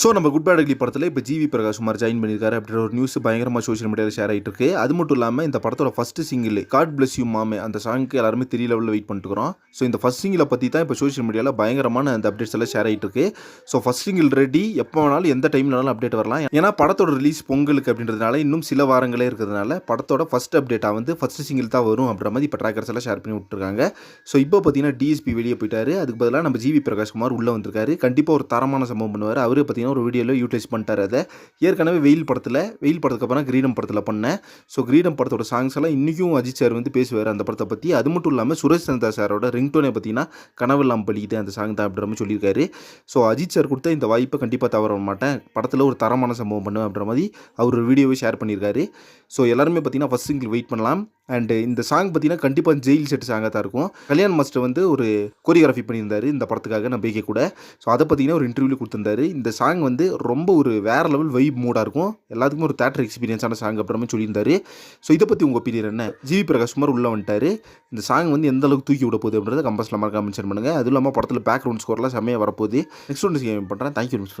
So நம்ம good bad ugly e படத்தில் இப்போ ஜிவி பிரகாஷ் குமார் ஜாயின் பண்ணியிருக்காரு அப்படின்ற ஒரு நியூஸ் பயங்கரமாக சோஷியல் மீடியாவில் ஷேர் ஆகிட்டு இருக்கு அது மட்டும் இல்லாமல் இந்த படத்தோட first single God bless you மாமே அந்த சாங்க்கு எல்லாருமே த்ரீ லெவலில் வெயிட் பண்ணிட்டுக்கிறோம் ஸோ இந்த ஃபஸ்ட் சிங்கிளை பற்றி தான் இப்போ சோஷியல் மீடியாவில் பயங்கரமான அந்த அப்டேட்ஸ் எல்லாம் ஷேர் ஆகிட்டு இருக்கு ஸோ ஃபஸ்ட் சிங்கிள் ரெடி எப்போ வேணாலும் எந்த டைம்லனாலும் அப்டேட் வரலாம். ஏன்னா படத்தோட ரிலீஸ் பொங்கலுக்கு அப்படின்றதுனால இன்னும் சில வாரங்களே இருக்கிறதுனால படத்தோட ஃபஸ்ட் அப்டேட்டாக வந்து ஃபஸ்ட் சிங்கிள் தான் வரும் அப்படின்ற மாதிரி இப்போ ட்ராக்கர்ஸ் எல்லாம் ஷேர் பண்ணி விட்டுருக்காங்க. ஸோ இப்போ பார்த்தீங்கன்னா டிஎஸ்பி வெளியே போயிட்டாரு. அதுக்கு பதிலாக நம்ம ஜிவி பிரகாஷ் குமார் உள்ளே வந்திருக்காரு. கண்டிப்பாக ஒரு தரமான சம்பவம் பண்ணுவார். அவரே பார்த்தீங்கன்னா ஒரு வீடியோவில் யூட்டிலைஸ் பண்ணிட்டார் அதை. ஏற்கனவே வெயில் படத்தில் வெயில் படத்துக்கு அப்புறம் கிரீடம் படத்தில் பண்ணேன். ஸோ கிரீடம் படத்தோட சாங்ஸ் எல்லாம் இன்றைக்கும் அஜித் சார் வந்து பேசுவார் அந்த படத்தை பற்றி அது மட்டும் இல்லாமல் சுரேஷ் சந்தா சாரோட ரிங்டோனை பார்த்தீங்கன்னா கனவெல்லாம் பலிக்குது அந்த சாங் தான் அப்படின்ற மாதிரி சொல்லியிருக்காரு. ஸோ அஜித் சார் கொடுத்த இந்த வாய்ப்பை கண்டிப்பாக தவற மாட்டேன். படத்தில் ஒரு தரமான சம்பவம் பண்ணுவேன் அப்படின்ற மாதிரி அவர் ஒரு வீடியோவை ஷேர் பண்ணியிருக்காரு. ஸோ எல்லாருமே பார்த்தீங்கன்னா ஃபஸ்ட் சிங்கிள் வெயிட் பண்ணலாம். அண்டு இந்த சாங் பார்த்தீங்கன்னா கண்டிப்பாக ஜெயில் செட் சாங்காக தான் இருக்கும். கல்யாண் மாஸ்டர் வந்து ஒரு கோரியோகிராஃபி பண்ணியிருந்தார் இந்த படத்துக்காக நான் பேக்கே கூட. ஸோ அதை பார்த்தீங்கன்னா ஒரு இன்டர்வியூவில் கொடுத்துருந்தாரு. இந்த சாங் வந்து ரொம்ப ஒரு வேறு லெவல் வைப் மூடாக இருக்கும். எல்லாத்துக்குமே ஒரு தேட்டர் எக்ஸ்பீரியன்ஸான சாங் அப்புறமே சொல்லியிருந்தாரு. ஸோ இதை பற்றி உங்கள் ஒப்பீனியன் என்ன? ஜிவி பிரகாஷ் குமார் உள்ளே வந்துட்டாரு. இந்த சாங் வந்து எந்த அளவுக்கு தூக்கி விட போகுது அப்படின்றத கம்பஸில் மறக்காம மென்ஷன் பண்ணுங்கள் அதுவும் இல்லாமல் படத்தில் பேக்ரவுண்ட் ஸ்கோர்லாம் செம்மையாக வரப்போகுது. நெக்ஸ்ட் ஒன்று பண்ணுறேன் தேங்க்யூ ஃப்ரெண்ட்ஸ்